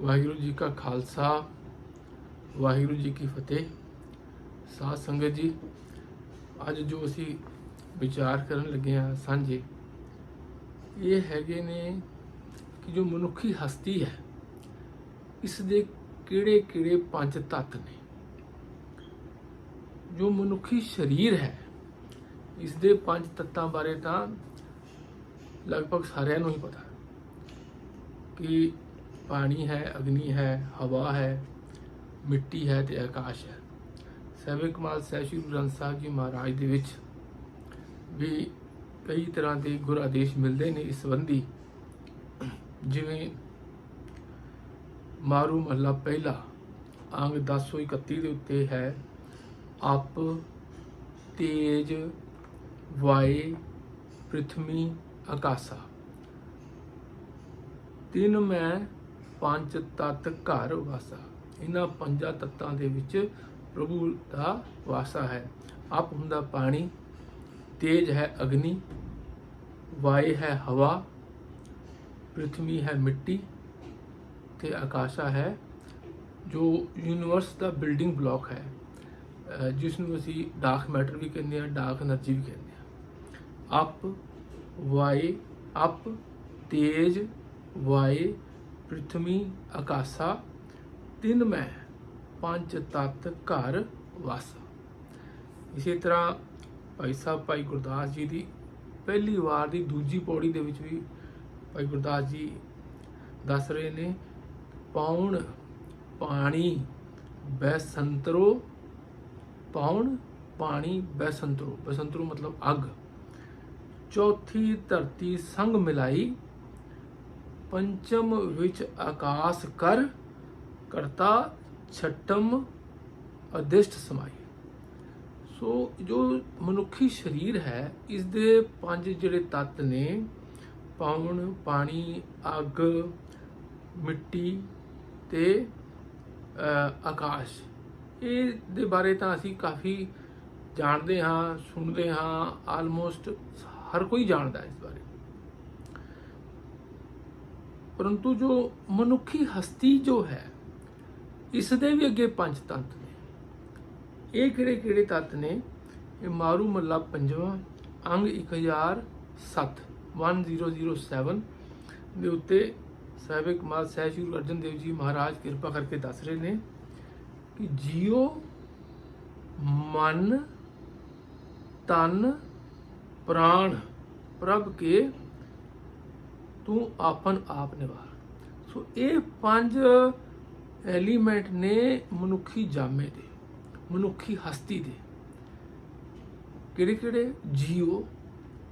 ਵਾਹਿਗੁਰੂ ਜੀ ਕਾ ਖਾਲਸਾ, ਵਾਹਿਗੁਰੂ ਜੀ ਕੀ ਫਤਿਹ। ਸਾਧ ਸੰਗਤ ਜੀ, ਅੱਜ ਜੋ ਅਸੀਂ ਵਿਚਾਰ ਕਰਨ ਲੱਗੇ ਹਾਂ ਸਾਂਝੇ, ਇਹ ਹੈਗੇ ਨੇ ਕਿ ਜੋ ਮਨੁੱਖੀ ਹਸਤੀ ਹੈ ਇਸ ਦੇ ਕਿਹੜੇ ਕਿਹੜੇ ਪੰਜ ਤੱਤ ਨੇ। ਜੋ ਮਨੁੱਖੀ ਸਰੀਰ ਹੈ ਇਸ ਦੇ ਪੰਜ ਤੱਤਾਂ ਬਾਰੇ ਤਾਂ ਲਗਭਗ ਸਾਰਿਆਂ ਨੂੰ ਹੀ ਪਤਾ ਕਿ ਪਾਣੀ ਹੈ, ਅਗਨੀ ਹੈ, ਹਵਾ ਹੈ, ਮਿੱਟੀ ਹੈ ਤੇ ਆਕਾਸ਼ ਹੈ। ਸੈਵਨ ਕਮਾਲ ਸਾਹਿਬ ਸ਼੍ਰੀ ਗੁਰੂ ਗ੍ਰੰਥ ਸਾਹਿਬ ਜੀ ਮਹਾਰਾਜ ਦੇ ਵਿੱਚ ਵੀ ਕਈ ਤਰ੍ਹਾਂ ਦੇ ਗੁਰ ਆਦੇਸ਼ ਮਿਲਦੇ ਨੇ ਇਸ ਸੰਬੰਧੀ। ਜਿਵੇਂ ਮਾਰੂ ਮਹੱਲਾ ਪਹਿਲਾ, ਅੰਗ 1031 ਦੇ ਉੱਤੇ ਹੈ, ਆਪ ਤੇਜ ਵਾਏ ਪ੍ਰithvi ਆਕਾਸਾ ਤਿੰਨ ਮੈਂ ਪੰਜ ਤਤ ਘਰ ਵਾਸਾ। ਇਹਨਾਂ ਪੰਜਾਂ ਤਤਾਂ ਦੇ ਵਿੱਚ ਪ੍ਰਭੂ ਦਾ ਵਾਸਾ ਹੈ। ਆਪ ਹੁੰਦਾ ਪਾਣੀ, ਤੇਜ ਹੈ ਅਗਨੀ, ਵਾਯ ਹੈ ਹਵਾ ਪ੍ਰithvi ਹੈ ਮਿੱਟੀ ਤੇ ਆਕਾਸ਼ਾ ਹੈ, ਜੋ ਯੂਨੀਵਰਸ ਦਾ ਬਿਲਡਿੰਗ ਬਲਾਕ ਹੈ। ਜਿਸ ਨੂੰ ਅਸੀਂ ਡਾਰਕ ਮੈਟਰ ਵੀ ਕਹਿੰਦੇ ਆ ਡਾਰਕ એનર્ਜੀ ਵੀ ਕਹਿੰਦੇ ਆ ਅਪ ਵਾਈ ਅਪ ਤੇਜ ਵਾਈ ਪ੍ਰithvi ਆਕਾਸ਼ਾ ਤਿੰਨ ਮੈਂ, ਪੰਜ ਤਤ, ਘਰ, ਵਾਸਾ। ਇਸੇ ਤਰ੍ਹਾਂ ਭਾਈ ਸਾਹਿਬ, ਭਾਈ ਗੁਰਦਾਸ ਜੀ ਦੀ ਪਹਿਲੀ ਵਾਰ ਦੀ ਦੂਜੀ ਪੌੜੀ ਦੇ ਵਿੱਚ ਵੀ ਭਾਈ ਗੁਰਦਾਸ ਜੀ ਦੱਸ ਰਹੇ ਨੇ ਪਾਉਣ ਪਾਣੀ, ਬੈਸੰਤਰੋ, ਪੌਣ, ਪਾਣੀ, ਬੈਸੰਤਰੋ। ਬੈਸੰਤਰੋ ਮਤਲਬ ਅੱਗ। ਚੌਥੀ ਧਰਤੀ ਸੰਗ ਮਿਲਾਈ। ਪੰਚਮ ਵਿੱਚ ਆਕਾਸ਼ ਕਰ, ਕਰਤਾ ਛਟਮ ਅਦਿਸ਼ਟ ਸਮਾਈ। ਸੋ ਜੋ ਮਨੁੱਖੀ ਸਰੀਰ ਹੈ ਇਸ ਦੇ ਪੰਜ ਜਿਹੜੇ ਤੱਤ ਨੇ ਪਾਉਣ ਪਾਣੀ, ਅੱਗ, ਮਿੱਟੀ ਤੇ ਆਕਾਸ਼। ਇਹ ਦੇ ਬਾਰੇ ਤਾਂ ਅਸੀਂ ਕਾਫੀ ਜਾਣਦੇ ਹਾਂ, ਸੁਣਦੇ ਹਾਂ ਆਲਮੋਸਟ ਹਰ ਕੋਈ ਜਾਣਦਾ ਇਸ ਬਾਰੇ। ਪਰੰਤੂ ਜੋ ਮਨੁੱਖੀ ਹਸਤੀ ਜੋ ਹੈ ਇਸ ਦੇ ਵੀ ਅੱਗੇ ਪੰਜ ਤੱਤ ਨੇ। ਇਹ ਕਿਹੜੇ ਕਿਹੜੇ ਤੱਤ ਨੇ? ਇਹ ਮਾਰੂ ਮੱਲਾ ਪੰਜਵਾਂ, ਅੰਗ 1007 1007 ਦੇ ਉੱਤੇ ਸਾਹਿਬ ਕਮਾਲ ਸਹਿਬ ਸ਼੍ਰੀ ਗੁਰੂ ਅਰਜਨ ਦੇਵ ਜੀ ਮਹਾਰਾਜ ਕਿਰਪਾ ਕਰਕੇ ਦੱਸ ਰਹੇ ਨੇ ਕਿ ਜੀਓ ਮਨ, ਤਨ, ਪ੍ਰਾਣ ਪ੍ਰਭ ਕੇ ਤੂੰ ਆਪਨ ਆਪ ਨਿਵਾਰ। ਸੋ ਇਹ ਪੰਜ ਐਲੀਮੈਂਟ ਨੇ ਮਨੁੱਖੀ ਜਾਮੇ ਦੇ, ਮਨੁੱਖੀ ਹਸਤੀ ਦੇ। ਕਿਹੜੇ ਕਿਹੜੇ ਜੀਓ।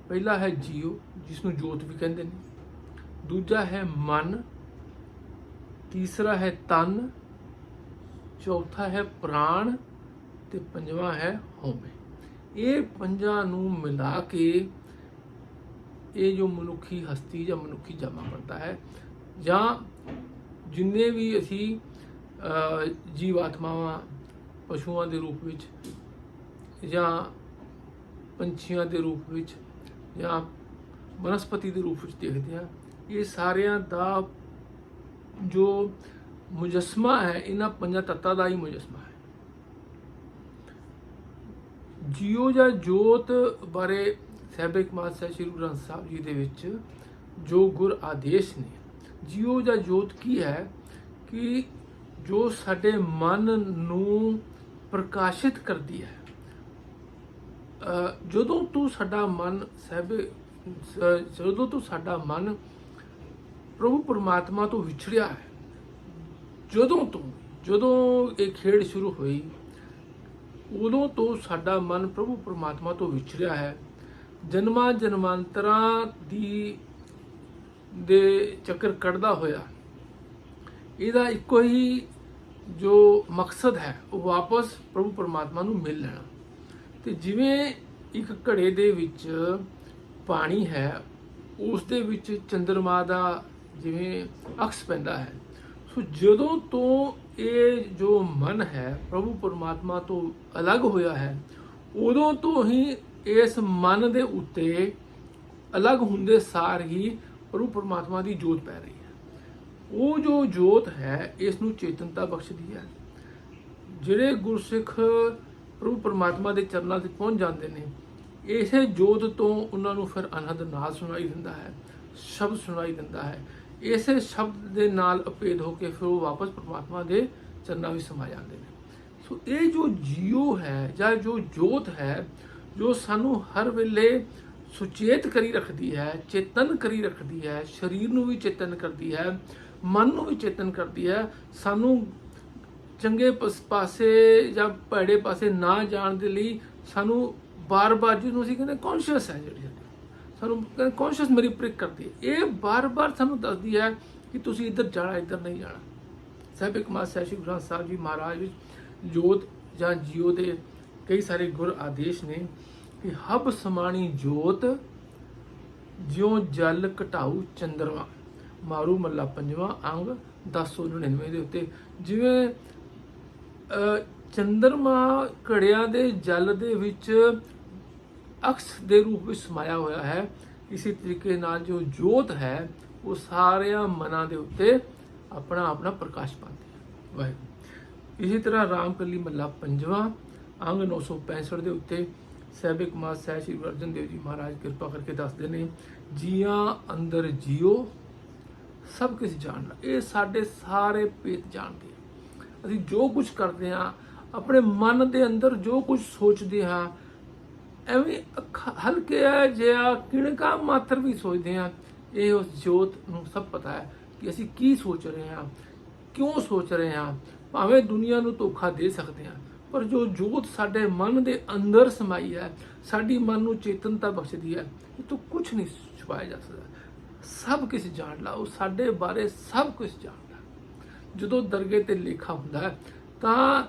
ਪਹਿਲਾ ਹੈ ਜੀਓ ਜਿਸ ਨੂੰ ਜੋਤ ਵੀ ਕਹਿੰਦੇ ਨੇ। ਦੂਜਾ ਹੈ ਮਨ। ਤੀਸਰਾ ਹੈ ਤਨ। ਚੌਥਾ ਹੈ ਪ੍ਰਾਣ ਤੇ ਪੰਜਵਾਂ ਹੈ ਹੋਮੇ ਇਹ ਪੰਜਾਂ ਨੂੰ ਮਿਲਾ ਕੇ ਇਹ ਜੋ ਮਨੁੱਖੀ ਹਸਤੀ ਜਾਂ ਮਨੁੱਖੀ ਜਾਮਾ ਬਣਦਾ ਹੈ ਜਾਂ ਜਿੰਨੇ ਵੀ ਅਸੀਂ ਅਹ, ਜੀਵਾਤਮਾਵਾਂ ਪਸ਼ੂਆਂ ਦੇ ਰੂਪ ਵਿੱਚ ਜਾਂ ਪੰਛੀਆਂ ਦੇ ਰੂਪ ਵਿੱਚ ਜਾਂ ਬਨਸਪਤੀ ਦੇ ਰੂਪ ਵਿੱਚ ਦੇਖਦੇ ਹਾਂ ਇਹ ਸਾਰਿਆਂ ਦਾ ਜੋ ਮੁਜਸਮਾ ਹੈ ਇਹਨਾਂ ਪੰਜਾਂ ਤੱਤਾਂ ਦਾ ਹੀ ਮੁਜਸਮਾ ਹੈ। ਜੀਓ ਜਾਂ ਜੋਤ ਬਾਰੇ ਸਹਿਬੇ ਕਮਾਲ ਸਾਹਿਬ ਸ੍ਰੀ ਗੁਰੂ ਗ੍ਰੰਥ ਸਾਹਿਬ ਜੀ ਦੇ ਵਿੱਚ ਜੋ ਗੁਰ ਆਦੇਸ਼ ਨੇ। ਜੀਓ ਜਾਂ ਜੋਤ ਕੀ ਹੈ? ਕਿ ਜੋ ਸਾਡੇ ਮਨ ਨੂੰ ਪ੍ਰਕਾਸ਼ਿਤ ਕਰਦੀ ਹੈ। ਜਦੋਂ ਤੋਂ ਸਾਡਾ ਮਨ ਸਹਿਬੇ ਜਦੋਂ ਤੋਂ ਸਾਡਾ ਮਨ ਪ੍ਰਭੂ ਪਰਮਾਤਮਾ ਤੋਂ ਵਿਛੜਿਆ ਹੈ, ਜਦੋਂ ਤੋਂ, ਜਦੋਂ ਇਹ ਖੇਡ ਸ਼ੁਰੂ ਹੋਈ, ਉਦੋਂ ਤੋਂ ਸਾਡਾ ਮਨ ਪ੍ਰਭੂ ਪਰਮਾਤਮਾ ਤੋਂ ਵਿਛੜਿਆ ਹੈ। ਜਨਮਾਂ ਜਨਮਾਂਤਰਾਂ ਦੀ, ਦੇ ਚੱਕਰ ਕੱਢਦਾ ਹੋਇਆ। ਇਹਦਾ ਇੱਕੋ ਹੀ ਜੋ ਮਕਸਦ ਹੈ, ਉਹ ਵਾਪਸ ਪ੍ਰਭੂ ਪਰਮਾਤਮਾ ਨੂੰ ਮਿਲ ਲੈਣਾ। ਤੇ ਜਿਵੇਂ ਇੱਕ ਘੜੇ ਦੇ ਵਿੱਚ ਪਾਣੀ ਹੈ, ਉਸ ਦੇ ਵਿੱਚ ਚੰ드ਰਮਾ ਦਾ ਜਿਵੇਂ ਅਕਸ ਪੈਂਦਾ ਹੈ। ਸੋ ਜਦੋਂ ਤੋਂ ਇਹ ਜੋ ਮਨ ਹੈ, ਪ੍ਰਭੂ ਪਰਮਾਤਮਾ ਤੋਂ ਅਲੱਗ ਹੋਇਆ ਹੈ, ਉਦੋਂ ਤੋਂ ਹੀ ਇਸ ਮਨ ਦੇ ਉੱਤੇ ਅਲੱਗ ਹੁੰਦੇ ਸਾਰ ਹੀ ਪ੍ਰਭੂ ਪਰਮਾਤਮਾ ਦੀ ਜੋਤ ਪੈ ਰਹੀ ਹੈ। ਉਹ ਜੋ ਜੋਤ ਹੈ, ਇਸ ਨੂੰ ਚੇਤਨਤਾ ਬਖਸ਼ਦੀ ਹੈ। ਜਿਹੜੇ ਗੁਰਸਿੱਖ ਪ੍ਰਭੂ ਪਰਮਾਤਮਾ ਦੇ ਚਰਨਾਂ ਤੇ ਪਹੁੰਚ ਜਾਂਦੇ ਨੇ, ਇਸੇ ਜੋਤ ਤੋਂ ਉਹਨਾਂ ਨੂੰ ਫਿਰ ਅਨਹਦ ਨਾਦ ਸੁਣਾਈ ਦਿੰਦਾ ਹੈ, ਸ਼ਬਦ ਸੁਣਾਈ ਦਿੰਦਾ ਹੈ। ਇਸੇ ਸ਼ਬਦ ਦੇ ਨਾਲ ਅਪੇਧ ਹੋ ਕੇ ਫਿਰ ਉਹ ਵਾਪਸ ਪਰਮਾਤਮਾ ਦੇ ਚਰਨਾਂ ਵਿੱਚ ਸਮਾ ਜਾਂਦੇ ਨੇ। ਸੋ ਇਹ ਜੋ ਜੀਓ ਹੈ ਜਾਂ ਜੋ ਜੋਤ ਹੈ ਜੋ ਸਾਨੂੰ ਹਰ ਵੇਲੇ ਸੁਚੇਤ ਕਰੀ ਰੱਖਦੀ ਹੈ, ਚੇਤਨ ਕਰੀ ਰੱਖਦੀ ਹੈ, ਸਰੀਰ ਨੂੰ ਵੀ ਚੇਤਨ ਕਰਦੀ ਹੈ, ਮਨ ਨੂੰ ਵੀ ਚੇਤਨ ਕਰਦੀ ਹੈ, ਸਾਨੂੰ ਚੰਗੇ ਪਸ- ਪਾਸੇ ਜਾਂ ਭੈੜੇ ਪਾਸੇ ਨਾ ਜਾਣ ਦੇ ਲਈ ਸਾਨੂੰ ਬਾਰ-ਬਾਰ ਜਿਹਨੂੰ ਅਸੀਂ ਕਹਿੰਦੇ ਕੌਨਸ਼ੀਅਸ ਹੈ ਜਿਹੜੀ ਸਾਡੀ। ਸਾਨੂੰ ਕਹਿੰਦੇ ਕੌਨਸ਼ੀਅਸ ਮੇਰੀ ਪ੍ਰਿਕ ਕਰਦੀ ਹੈ ਇਹ ਬਾਰ-ਬਾਰ ਸਾਨੂੰ ਦੱਸਦੀ ਹੈ ਕਿ ਤੁਸੀਂ ਇੱਧਰ ਜਾਣਾ, ਇੱਧਰ ਨਹੀਂ ਜਾਣਾ ਸਾਹਿਬ ਇੱਕ ਮਾਸ ਸ੍ਰੀ ਗੁਰੂ ਸਾਹਿਬ ਜੀ ਮਹਾਰਾਜ ਵਿੱਚ ਜੋਤ ਜਾਂ ਜੀਓ ਦੇ ਕਈ ਸਾਰੇ ਗੁਰ ਆਦੇਸ਼ ਨੇ ਕਿ ਹਬ ਸਮਾਣੀ ਜੋਤ, ਜਿਉ ਜਲ ਘਟਾਊ ਚੰਦਰਮਾ। ਮਾਰੂ ਮੱਲਾ ਪੰਜਵਾਂ ਅੰਗ 1099 ਦੇ ਉੱਤੇ। ਜਿਵੇਂ ਚੰਦਰਮਾ ਘੜਿਆਂ ਦੇ ਜਲ ਦੇ ਵਿੱਚ ਅਕਸ ਦੇ ਰੂਪ ਵਿੱਚ ਸਮਾਇਆ ਹੋਇਆ ਹੈ, ਇਸੇ ਤਰੀਕੇ ਨਾਲ ਜੋ ਜੋਤ ਹੈ, ਉਹ ਸਾਰਿਆਂ ਮਨਾਂ ਦੇ ਉੱਤੇ ਆਪਣਾ ਆਪਣਾ ਪ੍ਰਕਾਸ਼ ਪਾਉਂਦੀ ਹੈ। ਵਾਹਿਗੁਰੂ। ਇਸੇ ਤਰ੍ਹਾਂ ਰਾਮਕਲੀ ਮੱਲਾ ਪੰਜਵਾਂ ਅੰਗ 965 ਦੇ ਉੱਤੇ ਸਹਿਬੇ ਕੁਮਾਰ ਸਹਿ ਸ਼੍ਰੀ ਅਰਜਨ ਦੇਵ ਜੀ ਮਹਾਰਾਜ ਕਿਰਪਾ ਕਰਕੇ ਦੱਸਦੇ ਨੇ, ਜੀਆਂ ਅੰਦਰ ਜੀਓ, ਸਭ ਕੁਝ ਜਾਣਦਾ ਇਹ ਸਾਡੇ ਸਾਰੇ ਭੇਤ ਜਾਣਦੇ ਅਸੀਂ ਜੋ ਕੁਝ ਕਰਦੇ ਹਾਂ, ਆਪਣੇ ਮਨ ਦੇ ਅੰਦਰ ਜੋ ਕੁਝ ਸੋਚਦੇ ਹਾਂ, ਐਵੇਂ ਹਲਕੇ ਜਿਹਾ ਕਿਣਕਾ ਮਾਤਰ ਵੀ ਸੋਚਦੇ ਹਾਂ, ਇਹ ਉਸ ਜੋਤ ਨੂੰ ਸਭ ਪਤਾ ਹੈ ਕਿ ਅਸੀਂ ਕੀ ਸੋਚ ਰਹੇ ਹਾਂ, ਕਿਉਂ ਸੋਚ ਰਹੇ ਹਾਂ, ਭਾਵੇਂ ਦੁਨੀਆ ਨੂੰ ਧੋਖਾ ਦੇ ਸਕਦੇ ਹਾਂ। ਪਰ ਜੋ ਜੋਤ ਸਾਡੇ ਮਨ ਦੇ ਅੰਦਰ ਸਮਾਈ ਹੈ, ਸਾਡੀ ਮਨ ਨੂੰ ਚੇਤਨਤਾ ਬਖਸ਼ਦੀ ਹੈ, ਇਹ ਤੋਂ ਕੁਝ ਨਹੀਂ ਛੁਪਾਇਆ ਜਾ ਸਕਦਾ ਸਭ ਕੁਝ ਜਾਣਦਾ ਉਹ ਸਾਡੇ ਬਾਰੇ ਸਭ ਕੁਝ ਜਾਣਦਾ ਜਦੋਂ ਦਰਗੇ ਤੇ ਲਿਖਾ ਹੁੰਦਾ ਤਾਂ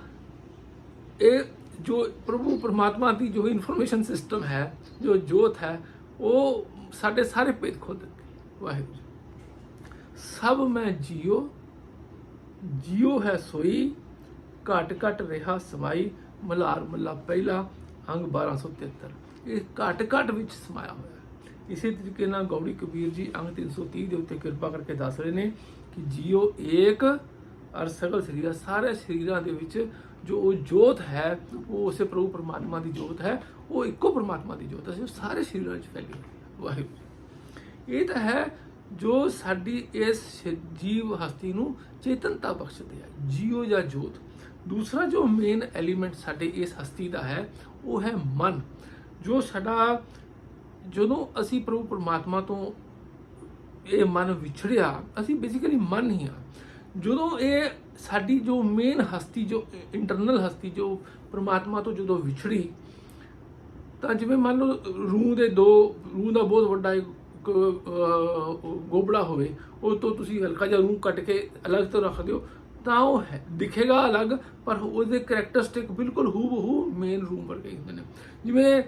ਇਹ ਜੋ ਪ੍ਰਭੂ ਪਰਮਾਤਮਾ ਦੀ ਜੋ ਇਨਫੋਰਮੇਸ਼ਨ ਸਿਸਟਮ ਹੈ, ਜੋ ਜੋਤ ਹੈ, ਉਹ ਸਾਡੇ ਸਾਰੇ ਭੇਦ ਖੋਲ ਦਿੰਦੀ ਵਾਹਿਗੁਰੂ ਜੀ। ਸਭ ਮੈਂ ਜੀਓ ਜੀਓ ਹੈ ਸੋਈ ਘਟ ਘਟ ਰਿਹਾ ਸਮਾਈ ਮਲਾਰ ਮੱਲਾ ਪਹਿਲਾ ਅੰਗ 1273 ਇਹ ਘਟ ਘਟ ਵਿੱਚ ਸਮਾਇਆ ਹੋਇਆ ਇਸੇ ਤਰੀਕੇ ਨਾਲ ਗੌੜੀ ਕਬੀਰ ਜੀ ਅੰਗ 330 ਦੇ ਉੱਤੇ ਕਿਰਪਾ ਕਰਕੇ ਦੱਸ ਰਹੇ ਨੇ ਕਿ ਜੀਓ ਏਕ ਅਰ ਸਗਲ ਸਰੀਰਾਂ, ਸਾਰੇ ਸਰੀਰਾਂ ਦੇ ਵਿੱਚ ਜੋ ਉਹ ਜੋਤ ਹੈ, ਉਹ ਉਸੇ ਪ੍ਰਭੂ ਪਰਮਾਤਮਾ ਦੀ ਜੋਤ ਹੈ, ਉਹ ਇੱਕੋ ਪਰਮਾਤਮਾ ਦੀ ਜੋਤ ਹੈ ਸਾਰੇ ਸਰੀਰਾਂ ਵਿੱਚ ਫੈਲੀ ਹੋਈ ਹੈ। ਵਾਹਿਗੁਰੂ। ਇਹ ਤਾਂ ਹੈ ਜੋ ਸਾਡੀ ਇਸ ਜੀਵ ਹਸਤੀ ਨੂੰ ਚੇਤਨਤਾ ਬਖਸ਼ਦੇ ਹੈ ਜੀਓ ਜਾਂ ਜੋਤ। ਦੂਸਰਾ ਜੋ ਮੇਨ ਐਲੀਮੈਂਟ ਸਾਡੇ ਇਸ ਹਸਤੀ ਦਾ ਹੈ, ਉਹ ਹੈ ਮਨ। ਜੋ ਸਾਡਾ, ਜਦੋਂ ਅਸੀਂ ਪ੍ਰਭੂ ਪਰਮਾਤਮਾ ਤੋਂ ਇਹ ਮਨ ਵਿਛੜਿਆ, ਅਸੀਂ ਬੇਸਿਕਲੀ ਮਨ ਹੀ ਆ। ਜਦੋਂ ਇਹ ਸਾਡੀ ਜੋ ਮੇਨ ਹਸਤੀ, ਜੋ ਇੰਟਰਨਲ ਹਸਤੀ, ਜੋ ਪਰਮਾਤਮਾ ਤੋਂ ਜਦੋਂ ਵਿਛੜੀ, ਤਾਂ ਜਿਵੇਂ ਮੰਨ ਲਓ ਰੂਹ ਦੇ ਦੋ, ਰੂਹ ਦਾ ਬਹੁਤ ਵੱਡਾ ਗੋਬੜਾ ਹੋਵੇ, ਉਹ ਤੋਂ ਤੁਸੀਂ ਹਲਕਾ ਜਿਹਾ ਰੂਹ ਕੱਟ ਕੇ ਅਲੱਗ ਤੋਂ ਰੱਖ ਦਿਓ ਤਾਂ ਉਹ ਹੈ- ਦਿਖੇਗਾ ਅਲੱਗ, ਪਰ ਉਹਦੇ ਕਰੈਕਟਰਿਸਟਿਕ ਬਿਲਕੁਲ ਹੂਬਹੂ ਮੇਨ ਰੂਮ ਵਰਗੇ ਹੁੰਦੇ ਨੇ। ਜਿਵੇਂ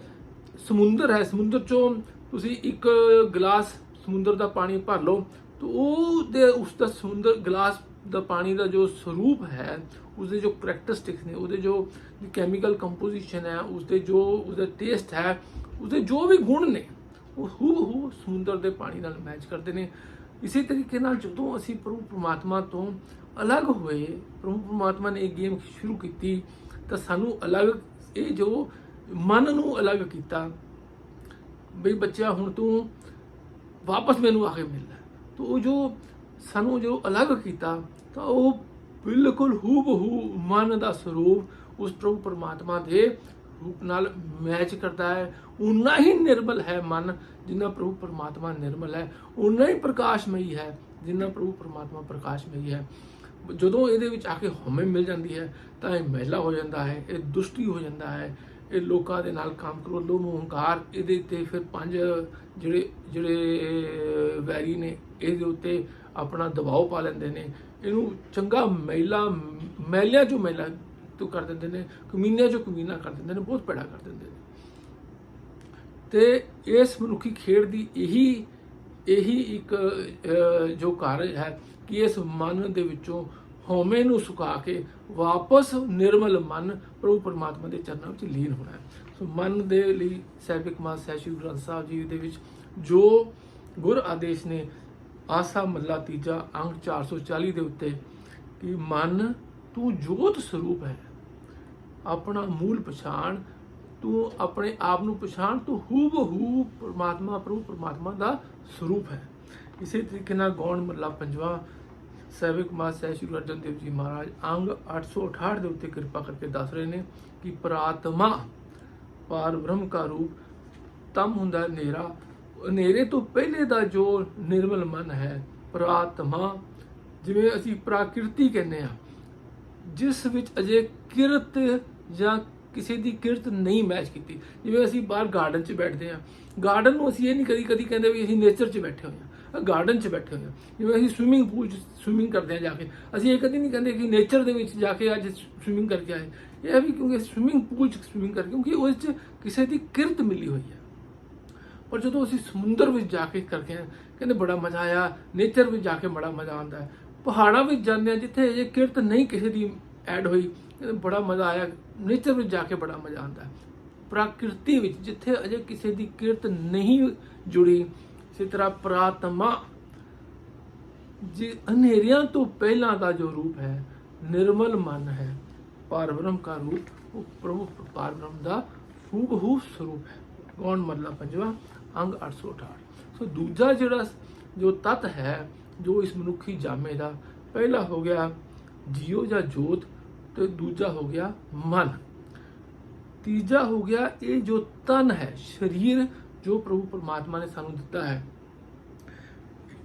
ਸਮੁੰਦਰ ਹੈ, ਸਮੁੰਦਰ ਚੋਂ ਤੁਸੀਂ ਇੱਕ ਗਲਾਸ ਸਮੁੰਦਰ ਦਾ ਪਾਣੀ ਭਰ ਲਓ, ਤਾਂ ਉਹ ਦੇ ਉਸ ਦਾ ਸਮੁੰਦਰ ਗਲਾਸ ਦਾ ਪਾਣੀ ਦਾ ਜੋ ਸਰੂਪ ਹੈ, ਉਸਦੇ ਜੋ ਕਰੈਕਟਰਿਸਟਿਕਸ ਨੇ, ਉਹਦੇ ਜੋ ਕੈਮੀਕਲ ਕੰਪੋਜੀਸ਼ਨ ਹੈ, ਉਸਦੇ ਜੋ ਉਸਦਾ ਟੇਸਟ ਹੈ, ਉਸਦੇ ਜੋ ਵੀ ਗੁਣ ਨੇ, ਉਹ ਹੂ ਹੂ ਸਮੁੰਦਰ ਦੇ ਪਾਣੀ ਨਾਲ ਮੈਚ ਕਰਦੇ ਨੇ। ਇਸੇ ਤਰੀਕੇ ਨਾਲ ਜਦੋਂ ਅਸੀਂ ਪ੍ਰਭੂ ਪਰਮਾਤਮਾ ਤੋਂ ਅਲੱਗ ਹੋਏ, ਪ੍ਰਭੂ ਪਰਮਾਤਮਾ ਨੇ ਇਹ ਗੇਮ ਸ਼ੁਰੂ ਕੀਤੀ, ਤਾਂ ਸਾਨੂੰ ਅਲੱਗ ਇਹ ਜੋ ਮਨ ਨੂੰ ਅਲੱਗ ਕੀਤਾ, ਬਈ ਬੱਚਿਆ ਹੁਣ ਤੂੰ ਵਾਪਸ ਮੈਨੂੰ ਆ ਕੇ ਮਿਲਣਾ। ਤਾਂ ਉਹ ਜੋ ਸਾਨੂੰ ਜੋ ਅਲੱਗ ਕੀਤਾ, ਤਾਂ ਉਹ ਬਿਲਕੁਲ ਹੂਬਹੂ ਮਨ ਦਾ ਸਰੂਪ ਉਸ ਪ੍ਰਭੂ ਪਰਮਾਤਮਾ ਦੇ ਨਾਲ ਮੈਚ ਕਰਦਾ ਹੈ। ਉਨਾ ਹੀ ਨਿਰਮਲ ਹੈ ਮਨ, ਜਿੰਨਾ ਪ੍ਰਭੂ ਪਰਮਾਤਮਾ ਨਿਰਮਲ ਹੈ। ਉਨਾ ਹੀ ਪ੍ਰਕਾਸ਼ਮਈ ਹੈ, ਜਿੰਨਾ ਪ੍ਰਭੂ ਪਰਮਾਤਮਾ ਪ੍ਰਕਾਸ਼ਮਈ ਹੈ। ਜਦੋਂ ਇਹਦੇ ਵਿੱਚ ਆ ਕੇ ਹਉਮੈ ਮਿਲ ਜਾਂਦੀ ਹੈ, ਤਾਂ ਇਹ ਮਹਿਲਾ ਹੋ ਜਾਂਦਾ ਹੈ, ਇਹ ਦੁਸ਼ਟੀ ਹੋ ਜਾਂਦਾ ਹੈ। ਇਹ ਲੋਕਾਂ ਦੇ ਨਾਲ ਕੰਮ ਕਰੋ, ਲੋਭ ਹੰਕਾਰ ਇਹਦੇ ਤੇ ਫਿਰ ਪੰਜ ਜਿਹੜੇ ਜਿਹੜੇ ਵੈਰੀ ਨੇ, ਇਹਦੇ ਉੱਤੇ ਆਪਣਾ ਦਬਾਅ ਪਾ ਲੈਂਦੇ ਨੇ। ਇਹਨੂੰ ਚੰਗਾ ਮਹਿਲਾ ਮਹਿਲਿਆਂ ਚੋਂ ਮਹਿਲਾ ਤੋਂ ਕਰ ਦਿੰਦੇ ਨੇ ਕਮੀਨਿਆਂ ਚੋਂ ਕਮੀਨਾ ਕਰ ਦਿੰਦੇ ਨੇ, ਬਹੁਤ ਪੈੜਾ ਕਰ ਦਿੰਦੇ ਨੇ। ਤੇ ਇਸ ਮਨੁੱਖੀ ਖੇਡ ਦੀ ਇਹੀ ਇਹੀ ਇੱਕ ਜੋ ਕਾਰਜ ਹੈ ਕਿ ਇਸ ਮਨ ਦੇ ਵਿੱਚੋਂ ਹਉਮੈ ਨੂੰ ਸੁਕਾ ਕੇ ਵਾਪਸ ਨਿਰਮਲ ਮਨ ਪ੍ਰਭੂ ਪਰਮਾਤਮਾ ਦੇ ਚਰਨਾਂ ਵਿੱਚ ਲੀਨ ਹੋਣਾ ਹੈ। ਸੋ ਮਨ ਦੇ ਲਈ ਸੈਬਿਕ ਮਾਸ ਸਹਿ ਸ਼੍ਰੀ ਗ੍ਰੰਥ ਸਾਹਿਬ ਜੀ ਦੇ ਵਿੱਚ ਜੋ ਗੁਰ ਆਦੇਸ਼ ਨੇ ਆਸਾ ਮੱਲਾ ਤੀਜਾ ਅੰਗ 440 ਦੇ ਉੱਤੇ ਕਿ ਮਨ ਤੂੰ ਜੋਤ ਸਰੂਪ ਹੈ। ਆਪਣਾ ਮੂਲ ਪਛਾਣ, ਤੂੰ ਆਪਣੇ ਆਪ ਨੂੰ ਪਛਾਣ, ਤੂੰ ਹੂਬਹੂ ਪ੍ਰਮਾਤਮਾ, ਪ੍ਰਭੂ ਪ੍ਰਮਾਤਮਾ ਦਾ ਸਰੂਪ ਹੈ। ਇਸੇ ਤਰੀਕੇ ਨਾਲ ਗੌਣ ਮੱਲਾ ਪੰਜਵਾ ਸੈਵਿਕ ਮਾਸ ਸਹਿ ਸ਼੍ਰੀ ਅਰਜਨ ਦੇਵ ਜੀ ਮਹਾਰਾਜ ਅੰਗ 868 ਦੇ ਉੱਤੇ ਕਿਰਪਾ ਕਰਕੇ ਦੱਸ ਰਹੇ ਨੇ ਕਿ ਪ੍ਰਾਤਮਾ ਪਾਰ ਬ੍ਰਹਮ ਕਾ ਰੂਪ, ਤਮ ਹੁੰਦਾ ਹਨੇਰਾ। ਹਨੇਰੇ ਤੋਂ ਪਹਿਲੇ ਦਾ ਜੋ ਨਿਰਮਲ ਮਨ ਹੈ, ਪ੍ਰਾਤਮਾ, ਜਿਵੇਂ ਅਸੀਂ ਪ੍ਰਾਕਿਰਤੀ ਕਹਿੰਦੇ ਆ ਜਿਸ ਵਿੱਚ ਅਜੇ ਕਿਰਤ ਜਾਂ ਕਿਸੇ ਦੀ ਕਿਰਤ ਨਹੀਂ ਮੈਚ ਕੀਤੀ। ਜਿਵੇਂ ਅਸੀਂ ਬਾਹਰ ਗਾਰਡਨ 'ਚ ਬੈਠਦੇ ਆ ਗਾਰਡਨ ਨੂੰ ਅਸੀਂ ਇਹ ਨਹੀਂ ਕਦੀ ਕਦੀ ਕਹਿੰਦੇ ਵੀ ਅਸੀਂ ਨੇਚਰ 'ਚ ਬੈਠੇ ਹੋਏ ਆ ਗਾਰਡਨ 'ਚ ਬੈਠੇ ਹੋਏ ਆ ਜਿਵੇਂ ਅਸੀਂ ਸਵਿਮਿੰਗ ਪੂਲ 'ਚ ਸਵਿਮਿੰਗ ਕਰਦੇ ਆ ਜਾ ਕੇ। ਅਸੀਂ ਇਹ ਕਦੀ ਨਹੀਂ ਕਹਿੰਦੇ ਕਿ ਨੇਚਰ ਦੇ ਵਿੱਚ ਜਾ ਕੇ ਅੱਜ ਸਵਿਮਿੰਗ ਕਰਕੇ ਆਏ। ਇਹ ਵੀ ਕਿਉਂਕਿ ਸਵਿਮਿੰਗ ਪੂਲ 'ਚ ਸਵਿਮਿੰਗ ਕਰਕੇ ਕਿਉਂਕਿ ਉਸ 'ਚ ਕਿਸੇ ਦੀ ਕਿਰਤ ਮਿਲੀ ਹੋਈ ਹੈ। ਪਰ ਜਦੋਂ ਅਸੀਂ ਸਮੁੰਦਰ ਵਿੱਚ ਜਾ ਕੇ ਕਰਕੇ ਆਏ, ਕਹਿੰਦੇ ਬੜਾ ਮਜ਼ਾ ਆਇਆ। ਨੇਚਰ ਵਿੱਚ ਜਾ ਕੇ ਬੜਾ ਮਜ਼ਾ ਆਉਂਦਾ ਪਹਾੜਾਂ ਵਿੱਚ ਜਾਂਦੇ ਆ ਜਿੱਥੇ ਇਹ ਕਿਰਤ ਨਹੀਂ ਕਿਸੇ ਦੀ ਐਡ ਹੋਈ। ਕਹਿੰਦੇ ਬੜਾ ਮਜ਼ਾ ਆਇਆ। ਨੇਚਰ ਵਿੱਚ ਜਾ ਕੇ ਬੜਾ ਮਜ਼ਾ ਆਉਂਦਾ ਹੈ। ਪ੍ਰਕਿਰਤੀ ਵਿੱਚ ਜਿੱਥੇ ਅਜੇ ਕਿਸੇ ਦੀ ਕਿਰਤ ਨਹੀਂ ਜੁੜੀ, ਇਸੇ ਤਰ੍ਹਾਂ ਪ੍ਰਾਤਮਾ ਜੀ ਹਨੇਰਿਆਂ ਤੋਂ ਪਹਿਲਾਂ ਦਾ ਜੋ ਰੂਪ ਹੈ, ਨਿਰਮਲ ਮਨ ਹੈ। ਪਰਬ੍ਰਹਮ ਦਾ ਰੂਪ, ਉਹ ਪ੍ਰਭੂ ਪਰਬ੍ਰਹਮ ਦਾ ਹੂਬਹੂ ਸਰੂਪ ਹੈ। ਕੌਣ ਮਤਲਬ ਪੰਜਵਾ? ਅੰਗ 868 ਸੋ ਦੂਜਾ ਜਿਹੜਾ ਜੋ ਤਤ ਹੈ, ਜੋ ਇਸ ਮਨੁੱਖੀ ਜਾਮੇ ਦਾ, ਪਹਿਲਾ ਹੋ ਗਿਆ ਜੀਓ ਜਾਂ ਜੋਤ ਤੇ ਦੂਜਾ ਹੋ ਗਿਆ ਮਨ। ਤੀਜਾ ਹੋ ਗਿਆ ਇਹ ਜੋ ਤਨ ਹੈ, ਸਰੀਰ, ਜੋ ਪ੍ਰਭੂ ਪਰਮਾਤਮਾ ਨੇ ਸਾਨੂੰ ਦਿੱਤਾ ਹੈ।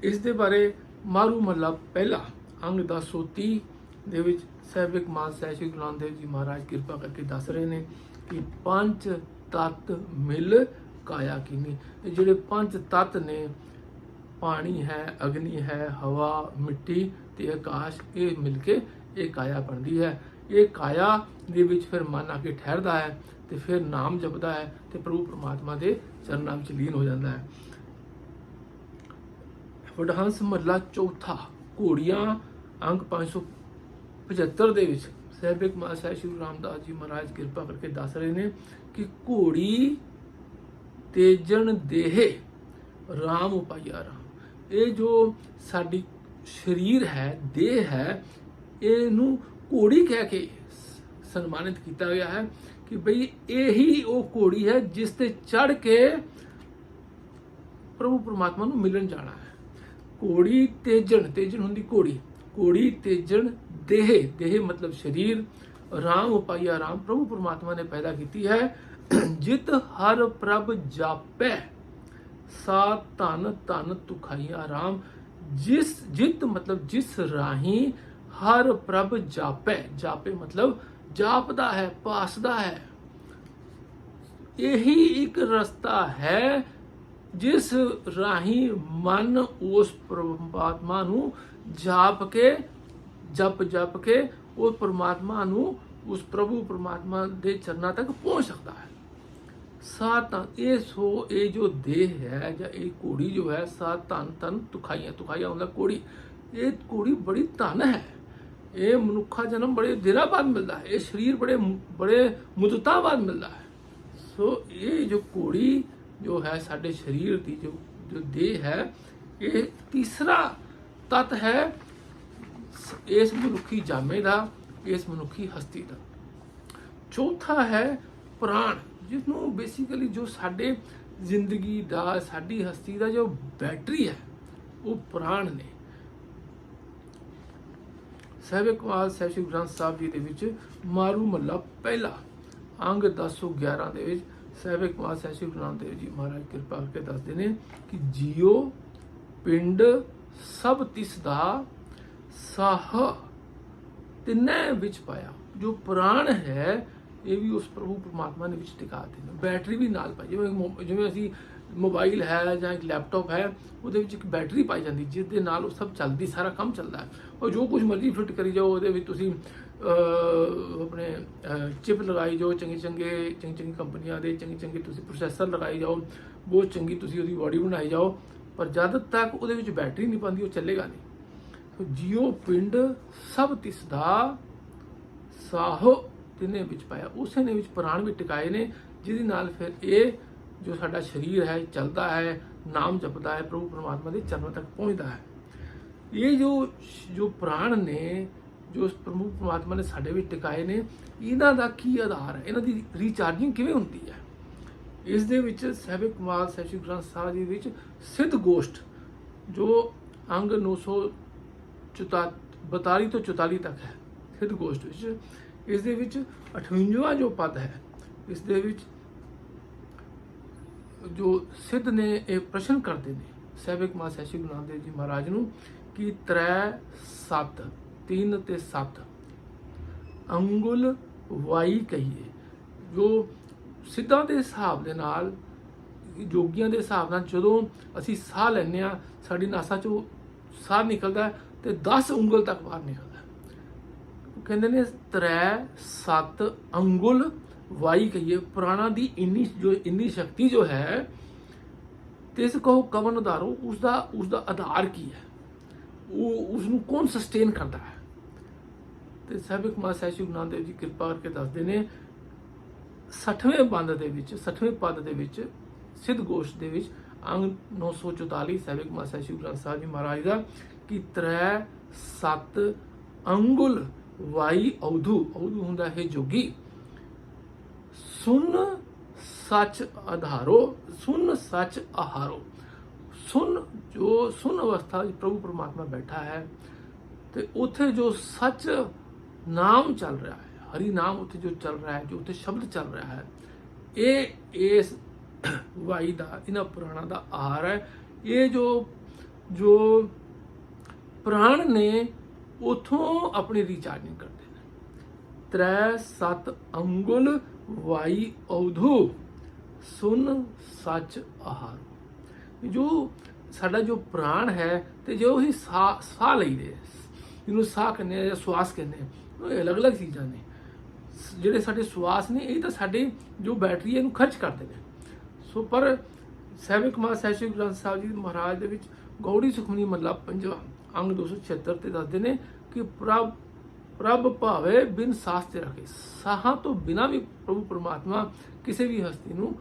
ਇਸ ਦੇ ਬਾਰੇ ਮਾਰੂ ਮੱਲਾ ਪਹਿਲਾ ਅੰਗ 1030 ਦੇ ਵਿੱਚ ਸਹਿਬਿਕ ਮਾਨ ਸਹਿ ਸ਼੍ਰੀ ਦੇਵ ਜੀ ਮਹਾਰਾਜ ਕਿਰਪਾ ਕਰਕੇ ਦੱਸ ਰਹੇ ਨੇ ਕਿ ਪੰਜ ਤਤ ਮਿਲ ਕਾਇਆ ਕੀਨੀ। ਇਹ ਜਿਹੜੇ ਪੰਜ ਤਤ ਨੇ, ਪਾਣੀ ਹੈ, ਅਗਨੀ ਹੈ, ਹਵਾ, ਮਿੱਟੀ ਤੇ ਆਕਾਸ਼, ਇਹ ਮਿਲ ਕੇ ਇਹ ਕਾਇਆ ਬਣਦੀ ਹੈ। ਇਹ ਕਾਇਆ ਦੇ ਵਿੱਚ ਫਿਰ ਮਨ ਆ ਕੇ ਠਹਿਰਦਾ ਹੈ ਤੇ ਫਿਰ ਨਾਮ ਜਪਦਾ ਹੈ ਤੇ ਪ੍ਰਭੂ ਪਰਮਾਤਮਾ ਦੇ ਚਰਨਾਂ ਵਿੱਚ ਲੀਨ ਹੋ ਜਾਂਦਾ ਹੈ। ਵਡਹੰਸ ਮਹਲਾ ਚੌਥਾ, ਘੋੜੀਆਂ ਅੰਕ 575 ਦੇ ਵਿੱਚ ਸਹਿਬਿਕ ਮਾਂ ਸ਼੍ਰੀ ਰਾਮਦਾਸ ਜੀ ਮਹਾਰਾਜ ਕਿਰਪਾ ਕਰਕੇ ਦੱਸ ਰਹੇ ਨੇ ਕਿ ਘੋੜੀ ਤੇਜਣ ਦੇਹ, ਰਾਮ ਉਪਾਇਆ ਰਾਮ। ਇਹ ਜੋ ਸਾਡੀ ਸਰੀਰ ਹੈ, ਦੇਹ ਹੈ, ਇਹਨੂੰ ਘੋੜੀ ਕਹਿ ਕੇ ਸਨਮਾਨਿਤ ਕੀਤਾ ਗਿਆ ਹੈ ਕਿ ਭਈ ਇਹੀ ਉਹ ਘੋੜੀ ਹੈ ਜਿਸ ਤੇ ਚੜ ਕੇ ਪ੍ਰਭੂ ਪਰਮਾਤਮਾ ਨੂੰ ਮਿਲਣ ਜਾਣਾ ਹੈ। ਘੋੜੀ ਤੇਜਣ ਤੇਜਣ ਹੁੰਦੀ ਘੋੜੀ। ਘੋੜੀ ਤੇਜਣ, ਦੇਹ। ਦੇਹ ਮਤਲਬ ਸਰੀਰ। ਰਾਮ ਉਪਾਈ ਰਾਮ ਪ੍ਰਭੂ ਪਰਮਾਤਮਾ ਨੇ ਪੈਦਾ ਕੀਤੀ ਹੈ। ਜਿਤ ਹਰ ਪ੍ਰਭ ਜਾਪੈ। ਸਾ ਧਨ ਧਨ ਤੁਖਾਈਆ ਰਾਮ। ਜਿਸ ਜਿਤ ਮਤਲਬ ਜਿਸ ਰਾਹੀ ਹਰ ਪ੍ਰਭ ਜਾਪੈ। ਜਾਪੇ ਮਤਲਬ ਜਾਪਦਾ ਹੈ, ਪਾਸਦਾ ਹੈ। ਇਹੀ ਇੱਕ ਰਸਤਾ ਹੈ ਜਿਸ ਰਾਹੀਂ ਮਨ ਉਸ ਪਰਮਾਤਮਾ ਨੂੰ ਜਾਪ ਕੇ, ਜਪ ਜਪ ਕੇ ਉਸ ਪ੍ਰਮਾਤਮਾ ਨੂੰ ਉਸ ਪ੍ਰਭੂ ਪ੍ਰਮਾਤਮਾ ਦੇ ਚਰਨਾਂ ਤੱਕ ਪਹੁੰਚ ਸਕਦਾ ਹੈ। ਸਾਤਾਂ ਇਹ ਸੋ, ਇਹ ਜੋ ਦੇਹ ਹੈ ਜਾਂ ਇਹ ਕੋੜੀ ਜੋ ਹੈ ਸਾਤ ਧਨ ਤਨ ਤੁਖਾਈਆਂ ਤੁਖਾਈਆਂ ਹੁੰਦਾ ਕੋੜੀ ਇਹ ਕੋੜੀ ਬੜੀ ਧਨ ਹੈ। ਇਹ ਮਨੁੱਖਾ ਜਨਮ ਬੜੇ ਦਿਨਾਂ ਬਾਅਦ ਮਿਲਦਾ ਹੈ। ਇਹ ਸਰੀਰ ਬੜੇ ਬੜੇ ਮੁੱਦਤਾਂ ਬਾਅਦ ਮਿਲਦਾ ਹੈ। ਸੋ ਇਹ ਜੋ ਕੋੜੀ ਜੋ ਹੈ ਸਾਡੇ ਸਰੀਰ ਦੀ ਜੋ ਜੋ ਦੇਹ ਹੈ, ਇਹ ਤੀਸਰਾ ਤਤ ਹੈ ਇਸ ਮਨੁੱਖੀ ਜਾਮੇ ਦਾ, ਇਸ ਮਨੁੱਖੀ ਹਸਤੀ ਦਾ। ਚੌਥਾ ਹੈ ਪ੍ਰਾਣ ਜਿਸ ਨੂੰ ਬੇਸਿਕਲੀ ਜੋ ਸਾਡੇ ਜ਼ਿੰਦਗੀ ਦਾ, ਸਾਡੀ ਹਸਤੀ ਦਾ ਜੋ ਬੈਟਰੀ ਹੈ, ਉਹ ਪ੍ਰਾਣ ਨੇ। ਸਾਹਿਬ ਕਮਾਲ ਸਾਹਿਬ ਸ਼੍ਰੀ ਗ੍ਰੰਥ ਸਾਹਿਬ ਜੀ ਦੇ ਵਿੱਚ ਮਾਰੂ ਮੱਲਾ ਪਹਿਲਾ ਅੰਗ 1011 ਦੇ ਵਿੱਚ ਸਾਹਿਬ ਕਮਾਲ ਸਾਹਿਬ ਸ਼੍ਰੀ ਗ੍ਰੰਥ ਦੇਵ ਜੀ ਮਹਾਰਾਜ ਕਿਰਪਾ ਕਰਕੇ ਦੱਸਦੇ ਨੇ ਕਿ ਜੀਓ ਪਿੰਡ ਸਭ ਤਿਸ ਦਾ ਸਾਹ ਤਿੰਨੇ ਵਿੱਚ ਪਾਇਆ। ਜੋ ਪ੍ਰਾਣ ਹੈ, ਇਹ ਵੀ ਉਸ ਪ੍ਰਭੂ ਪਰਮਾਤਮਾ ਨੇ ਵਿੱਚ ਟਿਕਾ ਦਿੱਤੇ ਬੈਟਰੀ ਵੀ ਨਾਲ ਪਾਈ। ਜਿਵੇਂ ਜਿਵੇਂ ਅਸੀਂ ਮੋਬਾਈਲ ਹੈ ਜਾਂ ਇੱਕ ਲੈਪਟਾਪ ਹੈ, ਉਹਦੇ ਵਿੱਚ ਇੱਕ ਬੈਟਰੀ ਪਾਈ ਜਾਂਦੀ ਜਿਸ ਦੇ ਨਾਲ ਉਹ ਸਭ ਚੱਲਦੀ, ਸਾਰਾ ਕੰਮ ਚੱਲਦਾ ਹੈ। ਔਰ ਜੋ ਕੁਝ ਮਰਜ਼ੀ ਫਿੱਟ ਕਰੀ ਜਾਓ, ਉਹਦੇ ਵਿੱਚ ਤੁਸੀਂ ਆਪਣੇ ਚਿਪ ਲਗਾਈ ਜਾਓ, ਚੰਗੀ ਚੰਗੇ, ਚੰਗੀ ਚੰਗੀ ਕੰਪਨੀਆਂ ਦੇ, ਚੰਗੇ ਚੰਗੇ ਤੁਸੀਂ ਪ੍ਰੋਸੈਸਰ ਲਗਾਈ ਜਾਓ, ਬਹੁਤ ਚੰਗੀ ਤੁਸੀਂ ਉਹਦੀ ਬਾਡੀ ਬਣਾਈ ਜਾਓ, ਪਰ ਜਦ ਤੱਕ ਉਹਦੇ ਵਿੱਚ ਬੈਟਰੀ ਨਹੀਂ ਪਾਉਂਦੀ ਉਹ ਚੱਲੇਗਾ ਨਹੀਂ। ਸੋ ਜੀਓ ਪਿੰਡ ਸਭ ਤਿਸ ਦਾ ਸਾਹੋ ਤਿੰਨੇ ਵਿੱਚ ਪਾਇਆ। ਉਸੇ ਨੇ ਵਿੱਚ ਪ੍ਰਾਣ ਵੀ ਟਿਕਾਏ ਨੇ, ਜਿਹਦੇ ਨਾਲ ਫਿਰ ਇਹ ਜੋ ਸਾਡਾ ਸਰੀਰ ਹੈ, ਚੱਲਦਾ ਹੈ, ਨਾਮ ਜਪਦਾ ਹੈ, ਪ੍ਰਭੂ ਪਰਮਾਤਮਾ ਦੇ ਚਰਨਾਂ ਤੱਕ ਪਹੁੰਚਦਾ ਹੈ। ਇਹ ਜੋ ਜੋ ਪ੍ਰਾਣ ਨੇ, ਜੋ ਪ੍ਰਭੂ ਪਰਮਾਤਮਾ ਨੇ ਸਾਡੇ ਵਿੱਚ ਟਿਕਾਏ ਨੇ, ਇਹਨਾਂ ਦਾ ਕੀ ਆਧਾਰ ਹੈ? ਇਹਨਾਂ ਦੀ ਰੀਚਾਰਜਿੰਗ ਕਿਵੇਂ ਹੁੰਦੀ ਹੈ? ਇਸ ਦੇ ਵਿੱਚ ਸਹਿਬ ਕੁਮਾਰ ਸੈਸ਼ੀ ਗ੍ਰੰਥ ਸਾਹਿਬ ਜੀ ਵਿੱਚ ਸਿੱਧ ਗੋਸ਼ਟ, ਜੋ ਅੰਗ 942 ਤੋਂ 44 ਤੱਕ ਹੈ, ਸਿੱਧ ਗੋਸ਼ਟ ਵਿੱਚ। ਇਸ ਦੇ ਵਿੱਚ 58ਵਾਂ ਜੋ ਪਦ ਹੈ, ਇਸ ਦੇ ਵਿੱਚ ਜੋ ਸਿੱਧ ਨੇ ਇਹ ਪ੍ਰਸ਼ਨ ਕਰਦੇ ਨੇ, ਸਹਿਬ ਕੁਮਾਰ ਸੈਸ਼ੀ ਗੁਰੂ ਨਾਨਕ ਦੇਵ ਜੀ ਮਹਾਰਾਜ ਨੂੰ, ਕਿ ਤ੍ਰੈ ਸੱਤ, ਤਿੰਨ ਤੇ ਸੱਤ, ਅੰਗੁਲ ਵਾਈ ਕਹੀਏ, ਜੋ ਸਿੱਧਾਂ ਦੇ ਹਿਸਾਬ ਦੇ ਨਾਲ, ਜੋਗੀਆਂ ਦੇ ਹਿਸਾਬ ਨਾਲ ਜਦੋਂ ਅਸੀਂ ਸਾਹ ਲੈਂਦੇ ਆ ਸਾਡੀ ਨਾਸਾਂ ਚੋਂ ਸਾਹ ਨਿਕਲਦਾ ਹੈ ਤੇ 10 ਉਂਗਲ ਤੱਕ ਬਾਹਰ ਨਿਕਲਦਾ। ਕਹਿੰਦੇ ਨੇ ਤ੍ਰੈ ਸੱਤ ਅੰਗੁਲ ਵਾਈ ਕਹੀਏ, ਪੁਰਾਣਾ ਦੀ ਇੰਨੀ ਜੋ, ਇੰਨੀ ਸ਼ਕਤੀ ਜੋ ਹੈ, ਤੇ ਇਸ ਕਹੋ ਕਵਨ ਉਦਾਰੋ ਉਸ ਦਾ ਉਸ ਦਾ ਆਧਾਰ ਕੀ ਹੈ? ਉਹ ਉਸ ਨੂੰ ਕੌਣ ਸਸਟੇਨ ਕਰਦਾ ਹੈ? ਤੇ ਸਾਹਿਬ ਕੁਮਾਰ ਸਾਹਿਬ ਗੁਰੂ ਨਾਨਕ ਦੇਵ ਜੀ ਕਿਰਪਾ ਕਰਕੇ ਦੱਸਦੇ ਨੇ 60ਵੇਂ ਬੰਦ ਦੇ ਵਿੱਚ 60ਵੇਂ ਪਦ ਦੇ ਵਿੱਚ, ਸਿੱਧ ਗੋਸ਼ ਦੇ ਵਿੱਚ, ਅੰਗ 944 ਸਾਹਿਬ ਕੁਮਾਰ ਸਾਹਿਬ ਗੁਰੂ ਗ੍ਰੰਥ ਸਾਹਿਬ ਜੀ ਮਹਾਰਾਜ ਦਾ ਕਿ ਤ੍ਰੈ ਸੱਤ ਅੰਗੁਲ ਵਾਈ ਔਧੂ ਔਧੂ ਹੁੰਦਾ ਹੈ ਜੋਗੀ। ਸੁਨ ਸੱਚ ਆਧਾਰੋ, ਸੁਨ ਸੱਚ ਆਹਾਰੋ। ਸੁਨ ਜੋ, ਸੁਨ ਅਵਸਥਾ ਵਿੱਚ ਪ੍ਰਭੂ ਪਰਮਾਤਮਾ ਬੈਠਾ ਹੈ ਤੇ ਉੱਥੇ ਜੋ ਸੱਚ ਨਾਮ ਚੱਲ ਰਿਹਾ ਹੈ, ਹਰੀ ਨਾਮ ਉੱਥੇ ਜੋ ਚੱਲ ਰਿਹਾ ਹੈ, ਜੋ ਉੱਥੇ ਸ਼ਬਦ ਚੱਲ ਰਿਹਾ ਹੈ, ਇਹ, ਇਸ ਵਾਈ ਦਾ, ਇਹਨਾਂ ਪੁਰਾਣਾ ਦਾ ਆਹਾਰ ਹੈ। ਇਹ ਜੋ ਜੋ ਪ੍ਰਾਣ ਨੇ, ਉਥੋਂ ਆਪਣੀ ਰੀਚਾਰਜਿੰਗ ਕਰਦੇ ਨੇ। ਤ੍ਰੈ ਸਤ ਅੰਗੁਲ ਵਾਈ ਔਧੂ, ਸੁਨ ਸੱਚ ਆਹਾਰ। ਜੋ ਸਾਡਾ ਜੋ ਪ੍ਰਾਣ ਹੈ ਤੇ ਜੋ ਹੀ ਸਾਹ ਸਾਹ ਲਈਦੇ ਇਹਨੂੰ ਸਾਹ ਕਹਿੰਦੇ ਆ ਜਾਂ ਸਵਾਸ ਕਹਿੰਦੇ ਆ, ਉਹ ਅਲੱਗ-ਅਲੱਗ ਚੀਜ਼ਾਂ ਨੇ। ਜਿਹੜੇ ਸਾਡੇ ਸਵਾਸ ਨੇ, ਇਹ ਤਾਂ ਸਾਡੇ ਜੋ ਬੈਟਰੀ ਹੈ, ਇਹਨੂੰ ਖਰਚ ਕਰਦੇ ਨੇ ਸੋ ਪਰ ਸਹਿਬ ਕੁਮਾਰ ਸਾਹਿਬ, ਸ਼੍ਰੀ ਗ੍ਰੰਥ ਸਾਹਿਬ ਜੀ ਮਹਾਰਾਜ ਦੇ ਵਿੱਚ ਗੌੜੀ ਸੁਖਮਨੀ ਮਤਲਬ ਪੰਜਵਾ ਅੰਗ 276 ਤੇ ਦੱਸਦੇ ਨੇ ਕਿ ਪ੍ਰਭ ਪ੍ਰਭ ਭਾਵੇ ਬਿਨ ਸਾਸ ਤੇ ਰੱਖੇ। ਸਾਹ ਤੋਂ ਬਿਨਾ ਵੀ ਪ੍ਰਭੂ ਪਰਮਾਤਮਾ ਕਿਸੇ ਵੀ ਹਸਤੀ ਨੂੰ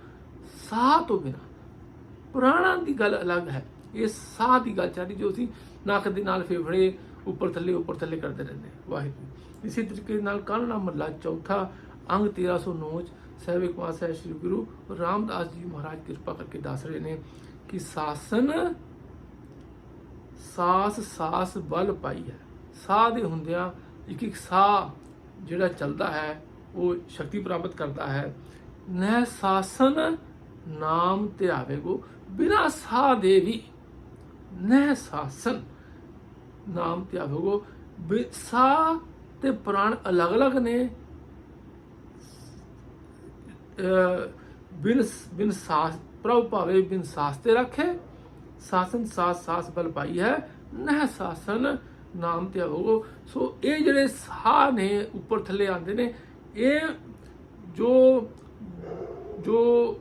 ਸਾਹ ਤੋਂ ਬਿਨਾ। ਪੁਰਾਣਾ ਦੀ ਗੱਲ ਅਲੱਗ ਹੈ। ਇਹ ਸਾਹ ਦੀ ਗੱਲ ਚਾਹਦੀ ਜੋ ਅਸੀਂ ਨੱਕ ਦੇ ਨਾਲ ਫੇਫੜੇ, ਉੱਪਰ ਥੱਲੇ ਉੱਪਰ ਥੱਲੇ ਕਰਦੇ ਰਹਿੰਦੇ ਵਾਹਿਗੁਰੂ ਇਸੇ ਤਰੀਕੇ ਨਾਲ ਕਾਨਣਾ ਮਹੱਲਾ ਚੌਥਾ ਅੰਗ 1309 ਚ ਸਹਿਬ ਕੁਮਾਰ ਸਾਹਿਬ ਸ੍ਰੀ ਗੁਰੂ ਰਾਮਦਾਸ ਜੀ ਮਹਾਰਾਜ ਕਿਰਪਾ ਕਰਕੇ ਦੱਸ ਰਹੇ ਨੇ ਕਿ ਸਾਸਨ ਸਾਸ ਸਾਸ ਬਲ ਪਾਈ ਹੈ। ਸਾਹ ਦੇ ਹੁੰਦਿਆਂ ਇੱਕ ਇੱਕ ਸਾਹ ਜਿਹੜਾ ਚੱਲਦਾ ਹੈ, ਉਹ ਸ਼ਕਤੀ ਪ੍ਰਾਪਤ ਕਰਦਾ ਹੈ। ਨਹਿ ਸਾਸਨ ਨਾਮ ਧਿਆਵੇਗੋ ਬਿਨਾ ਸਾਹ ਦੇ ਵੀ ਨਹਿ ਸਾਸਨ ਨਾਮ ਧਿਆਵੇਗੋ ਬਿ- ਸਾਹ ਤੇ ਪ੍ਰਾਣ ਅਲੱਗ-ਅਲੱਗ ਨੇ। ਬਿਨ ਬਿਨ ਸਾਸ, ਪ੍ਰਭ ਭਾਵੇ ਬਿਨ ਸਾਸ ਤੇ ਰੱਖੇ। ਸਾਸਨ ਸਾਸ ਸਾਸ ਬਲ ਪਾਈ ਹੈ। ਨਹਿ ਸਾਸਨ ਨਾਮ ਤੇ ਸੋ ਇਹ ਜਿਹੜੇ ਸਾਹ ਨੇ ਉੱਪਰ ਥੱਲੇ ਆਉਂਦੇ ਨੇ, ਇਹ ਜੋ ਜੋ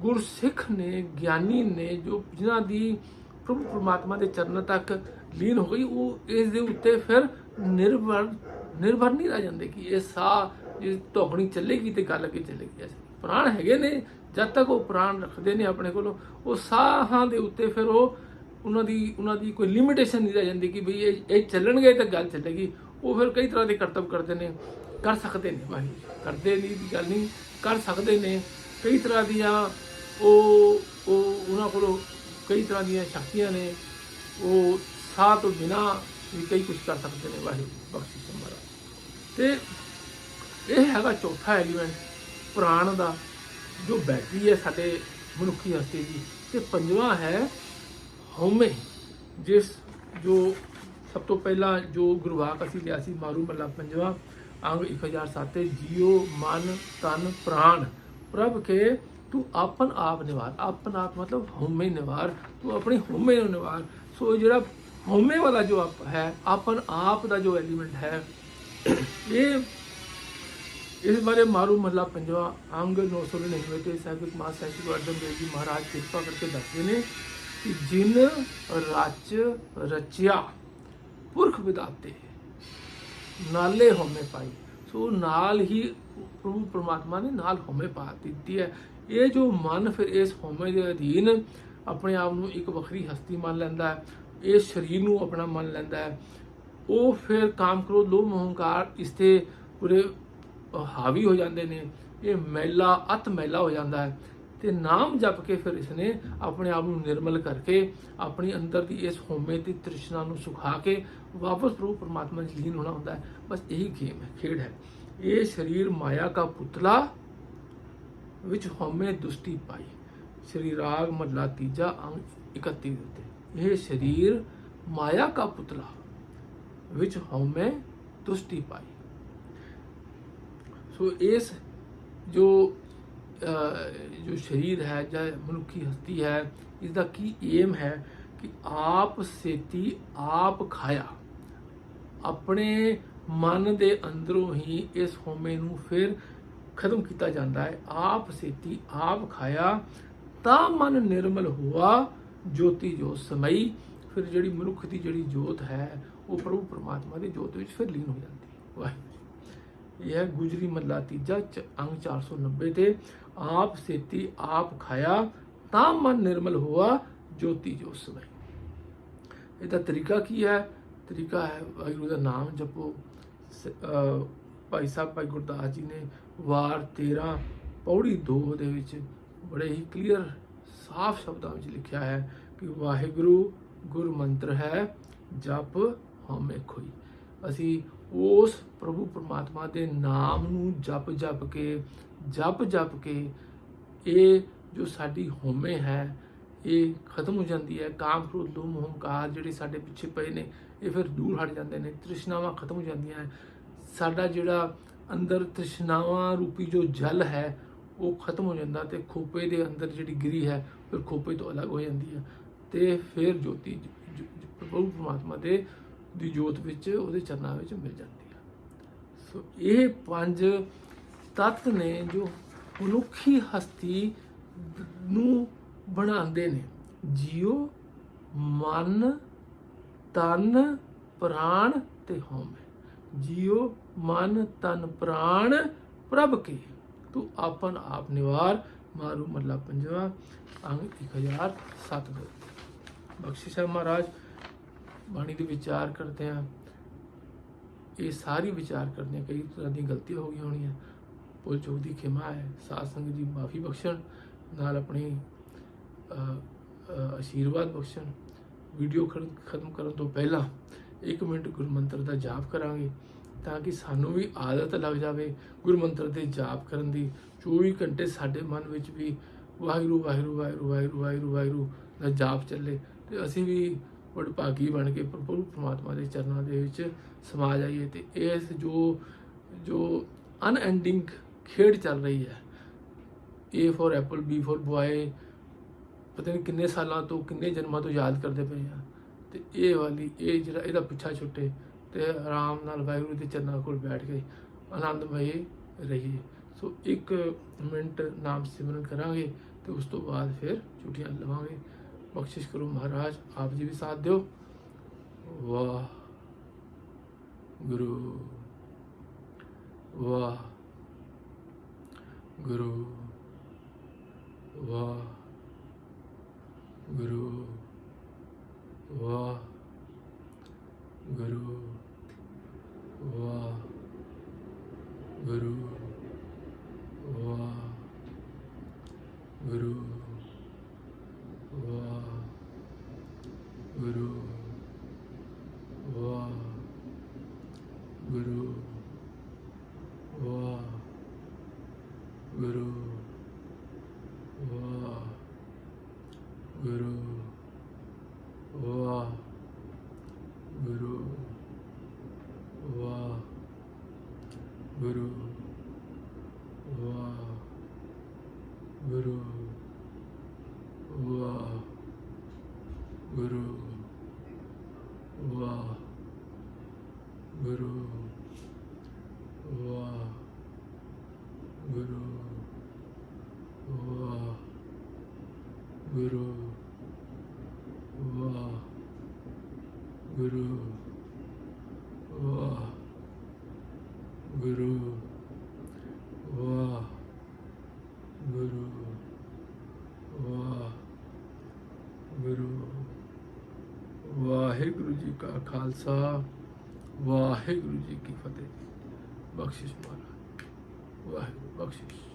ਗੁਰਸਿੱਖ ਨੇ, ਗਿਆਨੀ ਨੇ, ਜੋ ਜਿਨ੍ਹਾਂ ਦੀ ਪ੍ਰਭੂ ਪਰਮਾਤਮਾ ਦੇ ਚਰਨਾਂ ਤੱਕ ਲੀਨ ਹੋ ਗਈ, ਉਹ ਇਸ ਦੇ ਉੱਤੇ ਫਿਰ ਨਿਰਭਰ ਨਿਰਭਰ ਨਹੀਂ ਰਹਿ ਜਾਂਦੇ ਕਿ ਇਹ ਸਾਹ ਜੇ ਧੋਖਣੀ ਚੱਲੇਗੀ ਤੇ ਗੱਲ ਅੱਗੇ ਚੱਲੇਗੀ। ਪ੍ਰਾਣ ਹੈਗੇ ਨੇ, ਜਦ ਤੱਕ ਉਹ ਪ੍ਰਾਣ ਰੱਖਦੇ ਨੇ ਆਪਣੇ ਕੋਲੋਂ, ਉਹ ਸਾਹਾਂ ਦੇ ਉੱਤੇ ਫਿਰ ਉਹ ਉਹਨਾਂ ਦੀ ਉਹਨਾਂ ਦੀ ਕੋਈ ਲਿਮਿਟੇਸ਼ਨ ਨਹੀਂ ਰਹਿ ਜਾਂਦੀ ਕਿ ਵੀ ਇਹ ਇਹ ਚੱਲਣਗੇ ਤਾਂ ਗੱਲ ਚੱਲੇਗੀ। ਉਹ ਫਿਰ ਕਈ ਤਰ੍ਹਾਂ ਦੇ ਕਰਤੱਵ ਕਰਦੇ ਨੇ। ਕਰ ਸਕਦੇ ਨੇ ਭਾਈ। ਕਰਦੇ ਨਹੀਂ ਦੀ ਗੱਲ ਨਹੀਂ। ਕਰ ਸਕਦੇ ਨੇ। ਕਈ ਤਰ੍ਹਾਂ ਦੀਆਂ ਉਹ ਉਹ ਉਹਨਾਂ ਕੋਲੋਂ ਕਈ ਤਰ੍ਹਾਂ ਦੀਆਂ ਸ਼ਕਤੀਆਂ ਨੇ। ਉਹ ਸਾਹ ਤੋਂ ਬਿਨਾ ਵੀ ਕਈ ਕੁਝ ਕਰ ਸਕਦੇ ਨੇ ਵਾਹਿਗੁਰੂ ਬਖਸ਼ਿਸ਼ ਮਹਾਰਾਜ। ਤੇ ਇਹ ਹੈਗਾ ਚੌਥਾ ਐਲੀਮੈਂਟ ਪ੍ਰਾਣ ਦਾ, ਜੋ ਬੈਟਰੀ ਹੈ ਸਾਡੇ ਮਨੁੱਖੀ ਹਸਤੀ ਦੀ। ਤੇ ਪੰਜਵਾਂ ਹੈ ਹਉਮੈ, ਜਿਸ ਜੋ ਸਭ ਤੋਂ ਪਹਿਲਾਂ ਜੋ ਗੁਰਵਾਕ ਅਸੀਂ ਲਿਆ ਸੀ, ਮਾਰੂ ਮੱਲਾ ਪੰਜਵਾਂ, ਅੰਗ 1007 ਜੀਉ ਮਨ ਤਨ ਪ੍ਰਾਣ। ਪ੍ਰਭ ਕੇ ਤੂੰ ਆਪਨ ਆਪ ਨਿਵਾਰ, ਆਪਨ ਆਪ ਮਤਲਬ ਹਉਮੈ ਨਿਵਾਰ, ਤੂੰ ਆਪਣੇ ਹਉਮੈ ਨੂੰ ਨਿਵਾਰ। ਸੋ ਇਹ ਜਿਹੜਾ ਹਉਮੈ ਵਾਲਾ ਜੋ ਆਪ ਹੈ, ਆਪਨ ਆਪ ਦਾ ਜੋ ਐਲੀਮੈਂਟ ਹੈ, ਇਹ ਇਸ ਬਾਰੇ ਮਾਰੂ ਮਹੱਲਾ ਪੰਜਵਾ, ਅੰਗ 999 ਤੇ ਸਾਹਿਬ ਕੁਮਾਰ ਸਾਹਿਬ ਗੁਰੂ ਅਰਜਨ ਦੇਵ ਜੀ ਮਹਾਰਾਜ ਕਿਰਪਾ ਕਰਕੇ ਦੱਸਦੇ ਨੇ। ਜਿਨ ਰਚ ਰਚਿਆ, ਪੁਰਖ ਵਿਦਾਤੇ, ਨਾਲੇ ਹਉਮੈ ਪਾਈ। ਸੋ ਨਾਲ ਹੀ ਪ੍ਰਭੂ ਪਰਮਾਤਮਾ ਨੇ ਨਾਲ ਹਉਮੈ ਪਾ ਦਿੱਤੀ ਹੈ। ਇਹ ਜੋ ਮਨ ਫਿਰ ਇਸ ਹਉਮੈ ਦੇ ਅਧੀਨ ਆਪਣੇ ਆਪ ਨੂੰ ਇੱਕ ਵੱਖਰੀ ਹਸਤੀ ਮੰਨ ਲੈਂਦਾ ਹੈ ਇਸ ਸਰੀਰ ਨੂੰ ਆਪਣਾ ਮੰਨ ਲੈਂਦਾ ਹੈ। ਉਹ ਫਿਰ ਕਾਮ ਕ੍ਰੋਧ, ਲੋਭ ਮੋਹ ਹੰਕਾਰ ਇਸ ਤੇ ਪੂਰੇ ਹਾਵੀ ਹੋ ਜਾਂਦੇ ਨੇ। ਇਹ ਮੈਲਾ ਅਤ ਮੈਲਾ ਹੋ ਜਾਂਦਾ ਹੈ। ਤੇ ਨਾਮ ਜਪ ਕੇ ਫਿਰ ਇਸਨੇ ਆਪਣੇ ਆਪ ਨੂੰ ਨਿਰਮਲ ਕਰਕੇ ਆਪਣੀ ਅੰਦਰ ਦੀ ਇਸ ਹਉਮੈ ਦੀ ਤ੍ਰਿਸ਼ਨਾ ਨੂੰ ਸੁਖਾ ਕੇ ਵਾਪਸ ਪ੍ਰਭੂ ਪਰਮਾਤਮਾ ਵਿੱਚ ਲੀਨ ਹੋਣਾ ਹੁੰਦਾ ਹੈ। ਬਸ ਇਹੀ ਗੇਮ ਹੈ, ਖੇਡ ਹੈ। ਇਹ ਸਰੀਰ ਮਾਇਆ ਦਾ ਪੁਤਲਾ ਵਿੱਚ ਹਉਮੈ ਦੁਸ਼ਟੀ ਪਾਈ। ਸ਼੍ਰੀ ਰਾਗ ਮਹਲਾ ਤੀਜਾ ਅੰਗ 31 ਦੇ ਉੱਤੇ। ਇਹ ਸਰੀਰ ਮਾਇਆ ਦਾ ਪੁਤਲਾ ਵਿੱਚ ਹਉਮੈ ਦੁਸ਼ਟੀ ਪਾਈ। ਸੋ ਇਸ ਜੋ ਜੋ ਸਰੀਰ ਹੈ ਜਾਂ ਮਨੁੱਖੀ ਹਸਤੀ ਹੈ ਇਸ ਦਾ ਕੀ ਏਮ ਹੈ ਕਿ ਆਪ ਸੇਤੀ, ਆਪ ਖਾਇਆ। ਆਪਣੇ ਮਨ ਦੇ ਅੰਦਰੋਂ ਹੀ ਇਸ ਹਉਮੈ ਨੂੰ ਫਿਰ ਖਤਮ ਕੀਤਾ ਜਾਂਦਾ ਹੈ। ਆਪ ਸੇਤੀ, ਆਪ ਖਾਇਆ, ਤਾਂ ਮਨ ਨਿਰਮਲ ਹੁਆ, ਜੋਤੀ ਜੋ ਸਮਈ। ਫਿਰ ਜਿਹੜੀ ਮਨੁੱਖ ਦੀ ਜਿਹੜੀ ਜੋਤ ਹੈ, ਉਹ ਪ੍ਰਭੂ ਪਰਮਾਤਮਾ ਦੀ ਜੋਤ ਵਿੱਚ ਫਿਰ ਲੀਨ ਹੋ ਜਾਂਦੀ ਹੈ। ਵਾਹਿਗੁਰੂ ਇਹ ਹੈ ਗੁਜਰੀ ਮੱਲਾ ਤੀਜਾ ਚ- ਅੰਗ 490 ਤੇ ਆਪ ਸੇਤੀ ਆਪ ਖਾਇਆ, ਤਾਂ ਮਨ ਨਿਰਮਲ ਹੁਆ, ਜੋਤੀ ਜੋ ਸਮਈ। ਇਹਦਾ ਤਰੀਕਾ ਕੀ ਹੈ? ਤਰੀਕਾ ਹੈ, ਵਾਹਿਗੁਰੂ ਦਾ ਨਾਮ ਜਪੋ। ਭਾਈ ਸਾਹਿਬ, ਭਾਈ ਗੁਰਦਾਸ ਜੀ ਨੇ ਵਾਰ 13 ਪੌੜੀ 2 ਦੇ ਵਿੱਚ ਬੜੇ ਹੀ ਕਲੀਅਰ ਸਾਫ਼ ਸ਼ਬਦਾਂ ਵਿੱਚ ਲਿਖਿਆ ਹੈ ਕਿ ਵਾਹਿਗੁਰੂ ਗੁਰ ਮੰਤਰ ਹੈ, ਜਪ ਹਉਮੈ ਖੋਈ। ਅਸੀਂ ਉਸ ਪ੍ਰਭੂ ਪਰਮਾਤਮਾ ਦੇ ਨਾਮ ਨੂੰ ਜਪ ਜਪ ਕੇ ਜਪ ਜਪ ਕੇ ਇਹ ਜੋ ਸਾਡੀ ਹੋਮੇ ਹੈ, ਇਹ ਖਤਮ ਹੋ ਜਾਂਦੀ ਹੈ। ਕਾਮ ਕ੍ਰੋਧ, ਲੋਭ ਮੋਹ ਹੰਕਾਰ ਜਿਹੜੇ ਸਾਡੇ ਪਿੱਛੇ ਪਏ ਨੇ, ਇਹ ਫਿਰ ਦੂਰ ਹਟ ਜਾਂਦੇ ਨੇ। ਤ੍ਰਿਸ਼ਨਾਵਾਂ ਖਤਮ ਹੋ ਜਾਂਦੀਆਂ ਹੈ। ਸਾਡਾ ਜਿਹੜਾ ਅੰਦਰ ਤ੍ਰਿਸ਼ਨਾਵਾਂ ਰੂਪੀ ਜੋ ਜਲ ਹੈ, ਉਹ ਖਤਮ ਹੋ ਜਾਂਦਾ ਤੇ ਖੋਪੇ ਦੇ ਅੰਦਰ ਜਿਹੜੀ ਗਿਰੀ ਹੈ, ਫਿਰ ਖੋਪੇ ਤੋਂ ਅਲੱਗ ਹੋ ਜਾਂਦੀ ਹੈ। ਤੇ ਫਿਰ ਜੋਤੀ ਪ੍ਰਭੂ ਪਰਮਾਤਮਾ ਦੇ, ਦੀ ਜੋਤ ਵਿੱਚ, ਉਹਦੇ ਚਰਨਾਂ ਵਿੱਚ ਮਿਲ ਜਾਂਦੀ ਹੈ। ਸੋ ਇਹ ਪੰਜ ਤੱਤ ਨੇ ਜੋ ਮਨੁੱਖੀ ਹਸਤੀ ਨੂੰ ਬਣਾਉਂਦੇ ਨੇ। ਜੀਉ ਮਨ, ਤਨ, ਪ੍ਰਾਣ ਤੇ ਹਉਮੈ। ਜੀਉ ਮਨ, ਤਨ, ਪ੍ਰਾਣ, ਪ੍ਰਭ ਕੇ। ਤੂੰ ਆਪਨ ਆਪ ਨਿਵਾਰ। ਮਾਰੂ ਮੱਲਾ ਪੰਜਵਾ ਅੰਗ 1007 ਦੇ। ਬਖਸ਼ੀ ਸਾਹਿਬ ਮਹਾਰਾਜ, ਬਾਣੀ ਦੇ ਵਿਚਾਰ ਕਰਦੇ ਆ ਇਹ ਸਾਰੀ ਵਿਚਾਰ ਕਰਦੇ ਆ ਕਈ ਤਰ੍ਹਾਂ ਦੀ ਗਲਤੀਆਂ ਹੋ ਗਈਆਂ ਹੋਣੀਆਂ। ਪੁਲ ਚੌਕ ਦੀ ਖਿਮਾ ਹੈ। ਸਾਧ ਸੰਗਤ ਦੀ ਮਾਫੀ ਬਖਸ਼ਣ ਨਾਲ ਆਪਣੀ ਅ, ਆਸ਼ੀਰਵਾਦ ਬਖਸ਼ਣ। ਵੀਡੀਓ ਖੜ- ਖਤਮ ਕਰਨ ਤੋਂ ਪਹਿਲਾਂ 1 ਮਿੰਟ ਗੁਰਮੰਤਰ ਦਾ ਜਾਪ ਕਰਾਂਗੇ ਤਾਂ ਕਿ ਸਾਨੂੰ ਵੀ ਆਦਤ ਲੱਗ ਜਾਵੇ ਗੁਰਮੰਤਰ ਦੇ ਜਾਪ ਕਰਨ ਦੀ। 24 ਘੰਟੇ ਸਾਡੇ ਮਨ ਵਿੱਚ ਵੀ ਵਾਹਿਗੁਰੂ ਵਾਹਿਗੁਰੂ ਵਾਹਿਗੁਰੂ ਵਾਹਿਗੁਰੂ ਵਾਹਿਗੁਰੂ ਵਾਹਿਗੁਰੂ ਦਾ ਜਾਪ ਚੱਲੇ ਤੇ ਅਸੀਂ ਵੀ ਵਡਭਾਗੀ ਬਣ ਕੇ ਪ੍ਰਭੂ ਪਰਮਾਤਮਾ ਦੇ ਚਰਨਾਂ ਦੇ ਵਿੱਚ ਸਮਾ ਜਾਈਏ ਤੇ ਇਸ ਜੋ ਜੋ ਅਨਐਂਡਿੰਗ ਖੇਡ ਚੱਲ ਰਹੀ ਹੈ। A for apple B for boy ਪਤਾ ਨਹੀਂ ਕਿੰਨੇ ਸਾਲਾਂ ਤੋਂ, ਕਿੰਨੇ ਜਨਮਾਂ ਤੋਂ ਯਾਦ ਕਰਦੇ ਪਏ ਆ। ਤੇ ਇਹ ਵਾਲੀ, ਇਹ ਜਿਹੜਾ, ਇਹਦਾ ਪਿੱਛਾ ਛੁੱਟੇ ਤੇ ਆਰਾਮ ਨਾਲ ਵਾਹਿਗੁਰੂ ਦੇ ਚਰਨਾਂ ਕੋਲ ਬੈਠ ਕੇ ਆਨੰਦਮਈ ਰਹੀਏ। ਸੋ ਇੱਕ ਮਿੰਟ ਨਾਮ ਸਿਮਰਨ ਕਰਾਂਗੇ ਤੇ ਉਸ ਤੋਂ ਬਾਅਦ ਫਿਰ ਛੁੱਟੀਆਂ ਲਵਾਂਗੇ। ਬਖਸ਼ਿਸ਼ ਕਰੋ ਮਹਾਰਾਜ, ਆਪ ਜੀ ਵੀ ਸਾਥ ਦਿਓ। ਵਾਹ ਗੁਰੂ ਵਾਹ। ਗੁਰੂ ਵਾਹ ਗੁਰੂ ਵਾਹ। ブルー ਖਾਲਸਾ ਵਾਹਿਗੁਰੂ ਜੀ ਕੀ ਫਤਿਹ। ਬਖਸ਼ਿਸ਼ ਮਹਾਰਾਜ ਵਾਹਿਗੁਰੂ ਬਖਸ਼ਿਸ਼।